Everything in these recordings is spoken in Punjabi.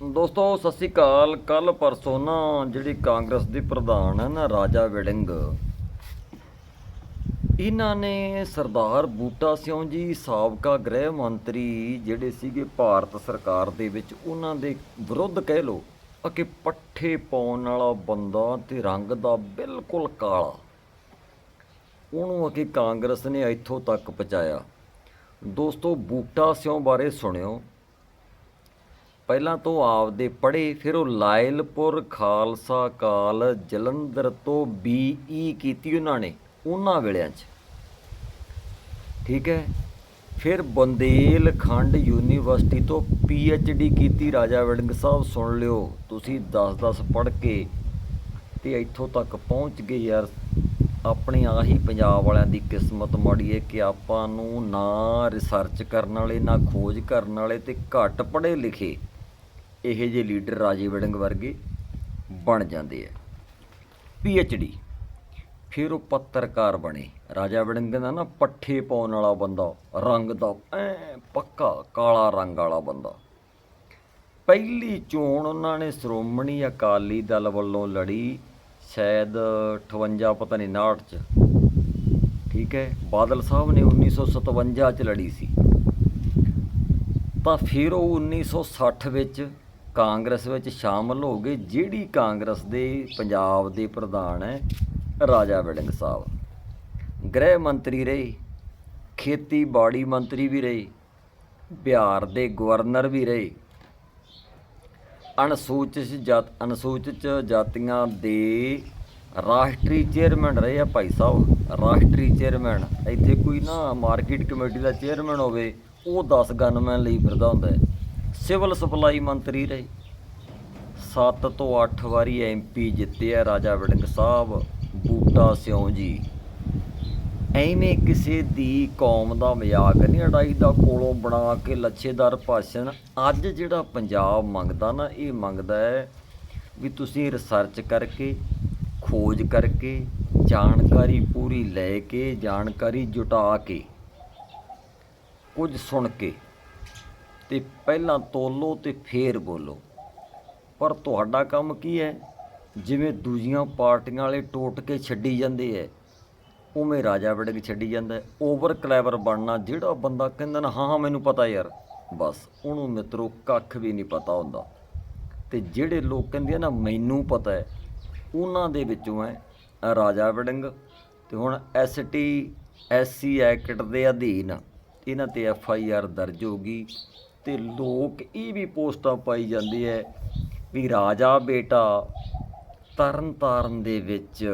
ਦੋਸਤੋ, ਸਤਿ ਸ੍ਰੀ ਅਕਾਲ। ਕੱਲ ਪਰਸੋਂ ਨਾ ਜਿਹੜੀ ਕਾਂਗਰਸ ਦੀ ਪ੍ਰਧਾਨ ਹੈ ਨਾ, ਰਾਜਾ ਵੜਿੰਗ, ਇਹਨਾਂ ਨੇ ਸਰਦਾਰ ਬੂਟਾ ਸਿਉਂ ਜੀ, ਸਾਬਕਾ ਗ੍ਰਹਿ ਮੰਤਰੀ ਜਿਹੜੇ ਸੀਗੇ ਭਾਰਤ ਸਰਕਾਰ ਦੇ ਵਿੱਚ, ਉਹਨਾਂ ਦੇ ਵਿਰੁੱਧ ਕਹਿ ਲੋ ਕਿ ਪੱਠੇ ਪਾਉਣ ਵਾਲਾ ਬੰਦਾ ਤੇ ਰੰਗ ਦਾ ਬਿਲਕੁਲ ਕਾਲਾ। ਉਹਨੂੰ ਅਕੇ ਕਾਂਗਰਸ ਨੇ ਇੱਥੋਂ ਤੱਕ ਪਹੁੰਚਾਇਆ। ਦੋਸਤੋ, ਬੂਟਾ ਸਿਉਂ ਬਾਰੇ ਸੁਣਿਓ। ਪਹਿਲਾਂ ਤੋਂ ਆਪਦੇ ਪੜ੍ਹੇ, ਫਿਰ ਉਹ ਲਾਇਲਪੁਰ ਖਾਲਸਾ ਕਾਲ ਜਲੰਧਰ ਤੋਂ ਬੀਈ ਕੀਤੀ ਉਹਨਾਂ ਨੇ, ਉਹਨਾਂ ਵੇਲਿਆਂ 'ਚ। ਠੀਕ ਹੈ? ਫਿਰ ਬੁੰਦੇਲਖੰਡ ਯੂਨੀਵਰਸਿਟੀ ਤੋਂ ਡੀ ਕੀਤੀ ਰਾਜਾ ਵੜਿੰਗ ਸਾਹਿਬ, ਸੁਣ ਲਿਓ, ਤੁਸੀਂ 10-10 ਪੜ੍ਹ ਕੇ ਤੇ ਇੱਥੋਂ ਤੱਕ ਪਹੁੰਚ ਗਏ ਯਾਰ। ਆਪਣੀ ਆਹੀ ਪੰਜਾਬ ਵਾਲਿਆਂ ਦੀ ਕਿਸਮਤ ਮਾੜੀ ਹੈ ਕਿ ਆਪਾਂ ਨੂੰ ਨਾ ਰਿਸਰਚ ਕਰਨ ਵਾਲੇ, ਨਾ ਖੋਜ ਕਰਨ ਵਾਲੇ ਤੇ ਘੱਟ ਪੜ੍ਹੇ ਲਿਖੇ ਇਹੋ ਜਿਹੇ ਲੀਡਰ ਰਾਜੇ ਵੜਿੰਗ ਵਰਗੇ ਬਣ ਜਾਂਦੇ ਆ। ਡੀ ਫਿਰ ਉਹ ਪੱਤਰਕਾਰ ਬਣੇ। ਰਾਜਾ ਵੜਿੰਗ ਦਾ ਨਾ ਪੱਠੇ ਪਾਉਣ ਵਾਲਾ ਬੰਦਾ, ਰੰਗ ਦਾ ਐ ਪੱਕਾ ਕਾਲਾ ਰੰਗ ਵਾਲਾ ਬੰਦਾ। ਪਹਿਲੀ ਚੋਣ ਉਹਨਾਂ ਨੇ ਸ਼੍ਰੋਮਣੀ ਅਕਾਲੀ ਦਲ ਵੱਲੋਂ ਲੜੀ, ਸ਼ਾਇਦ 58 ਪਤਾ ਨਹੀਂ 59 ਚ। ਠੀਕ ਹੈ, ਬਾਦਲ ਸਾਹਿਬ ਨੇ 1957 ਚ ਲੜੀ ਸੀ। ਤਾਂ ਫਿਰ ਉਹ 1960 ਵਿੱਚ ਕਾਂਗਰਸ ਵਿੱਚ ਸ਼ਾਮਲ ਹੋ ਗਏ, ਜਿਹੜੀ ਕਾਂਗਰਸ ਦੇ ਪੰਜਾਬ ਦੇ ਪ੍ਰਧਾਨ ਹੈ, ਰਾਜਾ ਵੜਿੰਗ ਸਾਹਿਬ। ਗ੍ਰਹਿ ਮੰਤਰੀ ਰਹੇ, ਖੇਤੀਬਾੜੀ ਮੰਤਰੀ ਵੀ ਰਹੇ, ਬਿਹਾਰ ਦੇ ਗਵਰਨਰ ਵੀ ਰਹੇ। ਅਨੁਸੂਚਿਤ ਜਾਤ ਅਨੁਸੂਚਿਤ ਜਾਤੀਆਂ ਦੇ ਰਾਸ਼ਟਰੀ ਚੇਅਰਮੈਨ ਰਹੇ ਆ ਭਾਈ ਸਾਹਿਬ। ਰਾਸ਼ਟਰੀ ਚੇਅਰਮੈਨ, ਇੱਥੇ ਕੋਈ ਨਾ ਮਾਰਕੀਟ ਕਮੇਟੀ ਦਾ ਚੇਅਰਮੈਨ ਹੋਵੇ, ਉਹ 10 ਗਨਮੈਨ ਲਈ ਫਿਰਦਾ ਹੁੰਦਾ ਹੈ। ਸਿਵਲ ਸਪਲਾਈ ਮੰਤਰੀ ਰਹੇ। 7 ਤੋਂ 8 ਵਾਰੀ ਐਮਪੀ ਜਿੱਤੇ ਆ ਰਾਜਾ ਵੜਿੰਗ ਸਾਹਿਬ, ਬੂਟਾ ਸਿਉਂ ਜੀ। ਐਵੇਂ ਕਿਸੇ ਦੀ ਕੌਮ ਦਾ ਮਜ਼ਾਕ ਨਹੀਂ ਅੜਾਈ ਦਾ, ਕੋਲੋਂ ਬਣਾ ਕੇ ਲੱਛੇਦਾਰ ਭਾਸ਼ਣ। ਅੱਜ ਜਿਹੜਾ ਪੰਜਾਬ ਮੰਗਦਾ ਨਾ, ਇਹ ਮੰਗਦਾ ਹੈ ਵੀ ਤੁਸੀਂ ਰਿਸਰਚ ਕਰਕੇ, ਖੋਜ ਕਰਕੇ, ਜਾਣਕਾਰੀ ਪੂਰੀ ਲੈ ਕੇ, ਜਾਣਕਾਰੀ ਜੁਟਾ ਕੇ, ਕੁਝ ਸੁਣ ਕੇ ਤੇ ਪਹਿਲਾਂ ਤੋਲੋ ਤੇ ਫੇਰ ਬੋਲੋ। ਪਰ ਤੁਹਾਡਾ ਕੰਮ ਕੀ ਹੈ? ਜਿਵੇਂ ਦੂਜੀਆਂ ਪਾਰਟੀਆਂ ਵਾਲੇ ਟੋਟ ਕੇ ਛੱਡੀ ਜਾਂਦੇ ਐ, ਉਵੇਂ ਰਾਜਾ ਵੜਿੰਗ ਛੱਡੀ ਜਾਂਦਾ ਓਵਰ ਕਲੈਵਰ ਬਣਨਾ ਜਿਹੜਾ ਬੰਦਾ ਕਹਿੰਦਾ ਨਾ ਹਾਂ ਹਾਂ ਮੈਨੂੰ ਪਤਾ ਯਾਰ। ਬਸ, ਉਹਨੂੰ ਮਿੱਤਰੋ, ਕੱਖ ਵੀ ਨਹੀਂ ਪਤਾ ਹੁੰਦਾ। ਤੇ ਜਿਹੜੇ ਲੋਕ ਕਹਿੰਦੇ ਆ ਨਾ, ਮੈਨੂੰ ਪਤਾ ਹੈ ਉਹਨਾਂ ਦੇ ਵਿੱਚੋਂ ਹੈ ਰਾਜਾ ਵੜਿੰਗ ਤੇ ਹੁਣ ਐਸਟੀ ਐਸਸੀ ਐਕਟ ਦੇ ਅਧੀਨ ਇਹਨਾਂ ਤੇ ਐਫ ਆਈ ਆਰ ਦਰਜ ਹੋਗੀ ਤੇ ਲੋਕ ਇਹ ਵੀ ਪੋਸਟਾਂ ਪਾਈ ਜਾਂਦੇ ਐ ਵੀ ਰਾਜਾ ਬੇਟਾ ਤਰਨ ਤਾਰਨ ਦੇ ਵਿੱਚ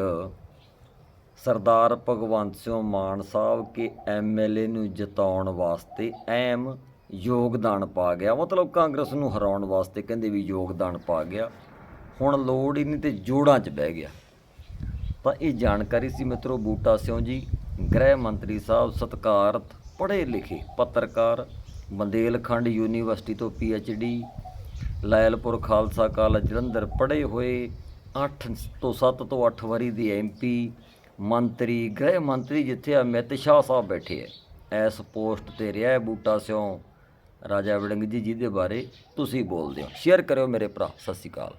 ਸਰਦਾਰ ਭਗਵੰਤ ਸਿੰਘ ਮਾਨ ਸਾਹਿਬ ਕੇ ਐਮਐਲਏ ਨੂੰ ਜਿਤਾਉਣ ਵਾਸਤੇ ਐਮ ਯੋਗਦਾਨ ਪਾ ਗਿਆ। ਮਤਲਬ ਕਾਂਗਰਸ ਨੂੰ ਹਰਾਉਣ ਵਾਸਤੇ ਕਹਿੰਦੇ ਵੀ ਯੋਗਦਾਨ ਪਾ ਗਿਆ। ਹੁਣ ਲੋੜ ਹੀ ਨਹੀਂ ਤੇ ਜੋੜਾਂ 'ਚ ਬਹਿ ਗਿਆ। ਤਾਂ ਇਹ ਜਾਣਕਾਰੀ ਸੀ ਮਿੱਤਰੋ ਬੂਟਾ ਸਿਉਂ ਜੀ। ਗ੍ਰਹਿ ਮੰਤਰੀ ਸਾਹਿਬ ਸਤਕਾਰਤ ਪੜ੍ਹੇ ਲਿਖੇ ਪੱਤਰਕਾਰ ਬੰਦੇਲਖੰਡ ਯੂਨੀਵਰਸਿਟੀ ਤੋਂ ਡੀ ਲਾਇਲਪੁਰ ਖਾਲਸਾ ਕਾਲਜ ਜਲੰਧਰ ਪੜ੍ਹੇ ਹੋਏ 8 ਤੋਂ 7 ਤੋਂ 8 ਵਾਰੀ ਦੀ ਐਮਪੀ ਮੰਤਰੀ, ਗ੍ਰਹਿ ਮੰਤਰੀ ਜਿੱਥੇ ਅਮਿਤ ਸ਼ਾਹ ਸਾਹਿਬ ਬੈਠੇ ਐ। ਐਸ ਪੋਸਟ ਤੇ ਰਿਹਾ ਬੂਟਾ ਸਿਉਂ। ਰਾਜਾ ਵੜਿੰਗ ਜੀ, ਜਿਹਦੇ ਬਾਰੇ ਤੁਸੀਂ ਬੋਲਦੇ ਹੋ। ਸ਼ੇਅਰ ਕਰਿਓ ਮੇਰੇ ਭਰਾ। ਸਤਿ ਸ਼੍ਰੀ ਅਕਾਲ।